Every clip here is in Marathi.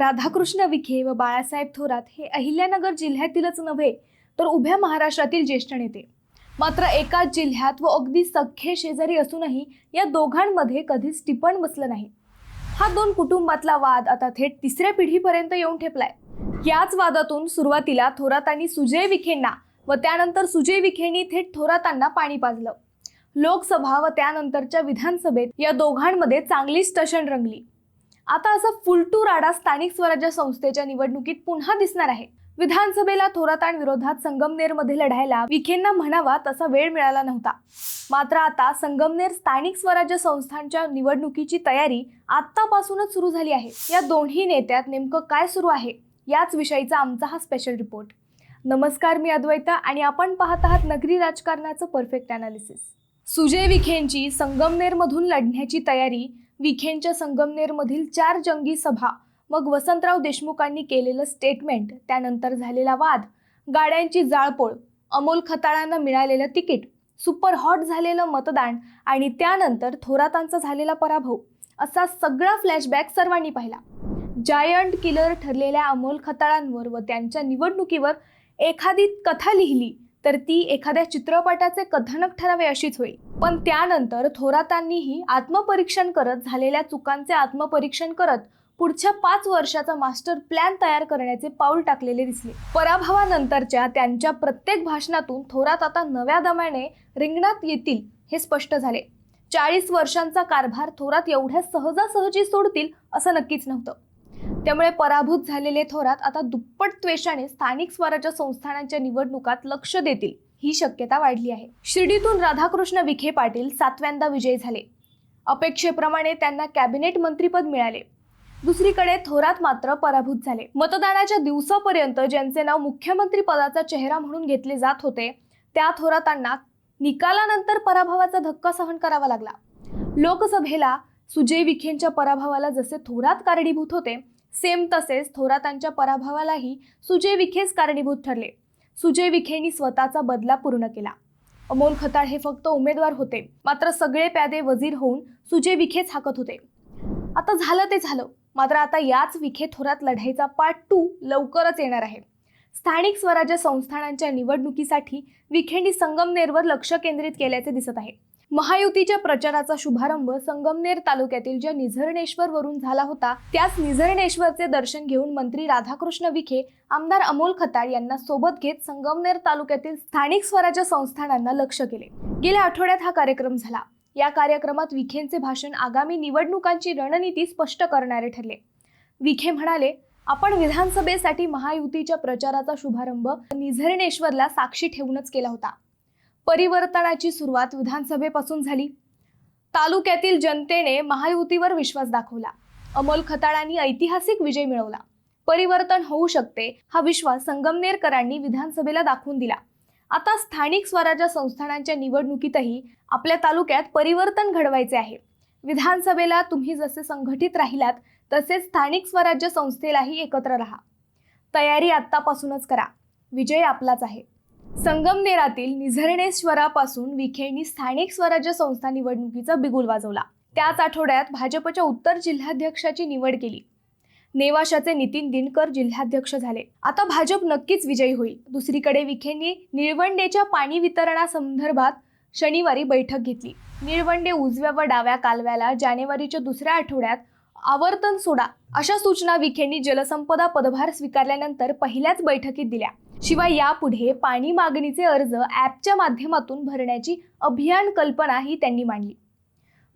राधाकृष्ण विखे व बाळासाहेब थोरात हे अहिल्यानगर जिल्ह्यातीलच नव्हे तर उभ्या महाराष्ट्रातील ज्येष्ठ नेते. मात्र एकाच जिल्ह्यात व अगदी सख्खे शेजारी असूनही या दोघांमध्ये कधीच टिपण बसलं नाही. हा दोन कुटुंबातला वाद आता थेट तिसऱ्या पिढीपर्यंत येऊन ठेपलाय. याच वादातून सुरुवातीला थोरातांनी सुजय विखेंना व त्यानंतर सुजय विखेंनी थेट थोरातांना पाणी पाजलं. लोकसभा व त्यानंतरच्या विधानसभेत या दोघांमध्ये चांगलीच टशन रंगली. आता असा फुलटू राडा स्थानिक स्वराज्य संस्थेच्या निवडणुकीत पुन्हा दिसणार आहे. विधानसभेला थोरातांविरोधात संगमनेरमध्ये लढायला विखेंना म्हणावा तसा वेळ मिळाला नव्हता. मात्र आता संगमनेर स्थानिक स्वराज्य संस्थांच्या निवडणुकीची तयारी आत्तापासूनच सुरू झाली आहे. या दोन्ही नेत्यात नेमकं काय सुरू आहे? याच विषयीचा आमचा हा स्पेशल रिपोर्ट नमस्कार मी अद्वैता आणि आपण पाहत आहात नगरी राजकारणाचं परफेक्ट अनालिसिस सुजय विखेंची संगमनेरमधून लढण्याची तयारी विखेंच्या संगमनेरमधील चार जंगी सभा. मग वसंतराव देशमुखांनी केलेलं स्टेटमेंट त्यानंतर झालेला वाद. गाड्यांची जाळपोळ अमोल खताळांना मिळालेलं तिकीट सुपर हॉट झालेलं मतदान आणि त्यानंतर थोरातांचा झालेला पराभव. असा सगळा फ्लॅशबॅक सर्वांनी पाहिला. जायंट किलर ठरलेल्या अमोल खताळांवर व त्यांच्या निवडणुकीवर एखादी कथा लिहिली तर ती एखाद्या चित्रपटाचे कथानक ठरावे अशीच होईल. पण त्यानंतर थोरातांनीही आत्मपरीक्षण करत झालेल्या चुकांचे आत्मपरीक्षण करत पुढच्या पाच वर्षाचा मास्टर प्लॅन तयार करण्याचे पाऊल टाकलेले दिसले. पराभवानंतरच्या त्यांच्या प्रत्येक भाषणातून थोरात आता नव्या दमाने रिंगणात येतील हे स्पष्ट झाले. चाळीस वर्षांचा कारभार थोरात एवढ्या सहजासहजी सोडतील असं नक्कीच नव्हतं. त्यामुळे पराभूत झालेले थोरात आता दुप्पट त्वेषाने स्थानिक स्वराज्य संस्थानांच्या निवडणुकात लक्ष देतील ही शक्यता वाढली आहे. शिर्डीतून राधाकृष्ण विखे पाटील सातव्यांदा विजयी झाले. अपेक्षेप्रमाणे त्यांना कॅबिनेट मंत्रीपद मिळाले. दुसरीकडे थोरात मात्र पराभूत झाले. मतदानाच्या दिवसापर्यंत ज्यांचे नाव मुख्यमंत्री पदाचा चेहरा म्हणून घेतले जात होते त्या थोरातांना निकालानंतर पराभवाचा धक्का सहन करावा लागला. लोकसभेला सुजय विखेंच्या पराभवाला जसे थोरात कारणीभूत होते सेम तसेच थोरातांच्या पराभवालाही सुजय विखेच कारणीभूत ठरले. सुजय विखेंनी स्वतःचा बदला पूर्ण केला. अमोल खताळ हे फक्त उमेदवार होते. मात्र सगळे प्यादे वजीर होऊन सुजय विखेच हाकत होते. आता झालं ते झालं. मात्र आता याच विखे थोरात लढाईचा पार्ट टू लवकरच येणार आहे. स्थानिक स्वराज्य संस्थानांच्या निवडणुकीसाठी विखेंनी संगमनेरवर लक्ष केंद्रित केल्याचे दिसत आहे. महायुतीच्या प्रचाराचा शुभारंभ संगमनेर तालुक्यातील ज्या निझरणेश्वर वरून झाला होता त्याच निझरणेश्वरचे दर्शन घेऊन मंत्री राधाकृष्ण विखे आमदार अमोल खताळ यांना सोबत घेत संगमनेर तालुक्यातील स्थानिक स्वराज्य संस्थानांना लक्ष केले. गेल्या आठवड्यात हा कार्यक्रम झाला. या कार्यक्रमात विखेंचे भाषण आगामी निवडणुकांची रणनीती स्पष्ट करणारे ठरले. विखे म्हणाले आपण विधानसभेसाठी महायुतीच्या प्रचाराचा शुभारंभ निझरणेश्वरला साक्षी ठेवूनच केला होता. परिवर्तनाची सुरुवात विधानसभेपासून झाली. तालुक्यातील जनतेने महायुतीवर विश्वास दाखवला. अमोल खताळांनी ऐतिहासिक विजय मिळवला. परिवर्तन होऊ शकते हा विश्वास संगमनेरकरांनी विधानसभेला दाखवून दिला. आता स्थानिक स्वराज्य संस्थानांच्या निवडणुकीतही आपल्या तालुक्यात परिवर्तन घडवायचे आहे. विधानसभेला तुम्ही जसे संघटित राहिलात तसेच स्थानिक स्वराज्य संस्थेलाही एकत्र राहा. तयारी आत्तापासूनच करा. विजय आपलाच आहे. संगमनेरातील निझरणेश्वरापासून विखेंनी स्थानिक स्वराज्य संस्था निवडणुकीचा बिगुल वाजवला. त्याच आठवड्यात भाजपच्या उत्तर जिल्हाध्यक्षाची निवड केली. नेवाशाचे नितीन दिनकर जिल्हाध्यक्ष झाले. आता भाजप नक्कीच विजयी होईल. दुसरीकडे विखेंनी निळवंडेच्या पाणी वितरणासंदर्भात शनिवारी बैठक घेतली. निळवंडे उजव्या व डाव्या कालव्याला जानेवारीच्या दुसऱ्या आठवड्यात आवर्तन सोडा अशा सूचना विखेंनी जलसंपदा पदभार स्वीकारल्यानंतर पहिल्याच बैठकीत दिल्या. शिवाय यापुढे पाणी मागणीचे अर्ज ॲपच्या माध्यमातून भरण्याची अभियान कल्पनाही त्यांनी मांडली.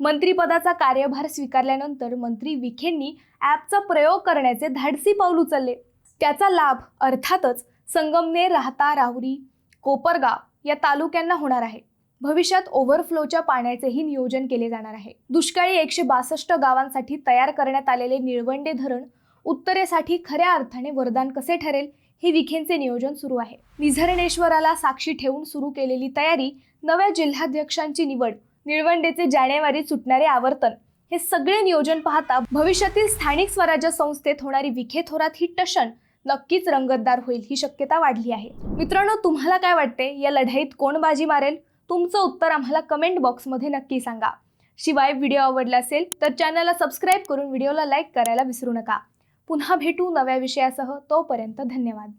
मंत्रिपदाचा कार्यभार स्वीकारल्यानंतर मंत्री विखेंनी ॲपचा प्रयोग करण्याचे धाडसी पाऊल उचलले. त्याचा लाभ अर्थातच संगमनेर राहता राहुरी कोपरगाव या तालुक्यांना होणार आहे. भविष्यात ओव्हरफ्लोच्या पाण्याचेही नियोजन केले जाणार आहे. दुष्काळी एकशे बासष्ट गावांसाठी तयार करण्यात आलेले निळवंडे धरण उत्तरेसाठी खऱ्या अर्थाने वरदान कसे ठरेल? हे विखेंचे नियोजन सुरू आहे. निझरणेश्वराला साक्षी ठेवून सुरू केलेली तयारी नव्या जिल्हाध्यक्षांची निवड निळवंडेचे जानेवारीत सुटणारे आवर्तन हे सगळे नियोजन पाहता भविष्यातील स्थानिक स्वराज्य संस्थेत होणारी विखे थोरात ही टशन नक्कीच रंगतदार होईल ही शक्यता वाढली आहे. मित्रांनो तुम्हाला काय वाटते? या लढाईत कोण बाजी मारेल? तुमचं उत्तर आम्हाला कमेंट बॉक्समध्ये नक्की सांगा. शिवाय व्हिडिओ आवडला असेल तर चॅनलला सबस्क्राईब करून व्हिडिओला लाईक करायला विसरू नका. पुन्हा भेटू नव्या विषयासह तोपर्यंत धन्यवाद.